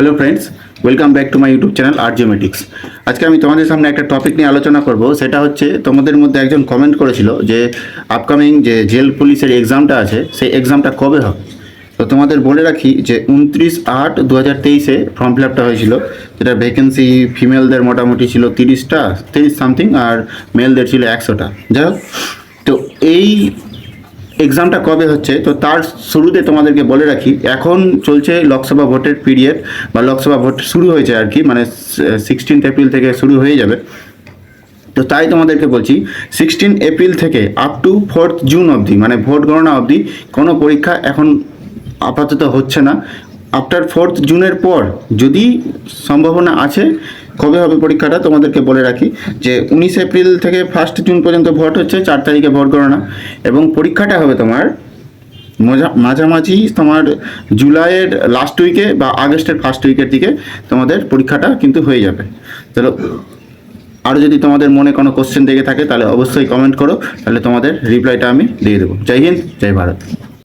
Hello friends welcome back to my YouTube channel R geomatics আজকে আমি তোমাদের সামনে একটা টপিক নিয়ে আলোচনা করব। সেটা হচ্ছে তোমাদের মধ্যে একজন কমেন্ট করেছিল যে আপকামিং যে জেল পুলিশের এক্সামটা আছে, সেই এক্সামটা কবে হবে? তো তোমাদের বলে রাখি যে উনত্রিশ আট দু হাজার তেইশে ফর্ম ফিল আপটা হয়েছিল। যেটা ভ্যাকেন্সি ফিমেলদের মোটামুটি ছিল তিরিশটা, তিরিশ সামথিং আর মেলদের ছিল একশোটা। যাই হোক, তো এই এক্সামটা কবে হচ্ছে? তো তার শুরুতে তোমাদেরকে বলে রাখি, এখন চলছে লোকসভা ভোটের পিরিয়ড বা লোকসভা ভোট শুরু হয়েছে আর কি মানে সিক্সটিন্থ এপ্রিল থেকে শুরু হয়ে যাবে। তো তাই তোমাদেরকে বলছি সিক্সটিন এপ্রিল থেকে আপ টু ফোর্থ জুন অবধি মানে ভোট গণনা অবধি কোনো পরীক্ষা এখন আপাতত হচ্ছে না। আফটার ফোর্থ জুনের পর যদি সম্ভাবনা আছে, কবে হবে পরীক্ষাটা? তোমাদেরকে বলে রাখি যে উনিশ এপ্রিল থেকে ফার্স্ট জুন পর্যন্ত ভোট হচ্ছে, চার তারিখে ভোট গণনা। এবং পরীক্ষাটা হবে তোমার মাঝামাঝি তোমার জুলাইয়ের লাস্ট উইকে বা আগস্টের ফার্স্ট উইকের দিকে তোমাদের পরীক্ষাটা কিন্তু হয়ে যাবে। চলো আরও যদি তোমাদের মনে কোনো কোশ্চেন থেকে থাকে, তাহলে অবশ্যই কমেন্ট করো। তাহলে তোমাদের রিপ্লাইটা আমি দিয়ে দেবো। জয় হিন্দ, জয় ভারত।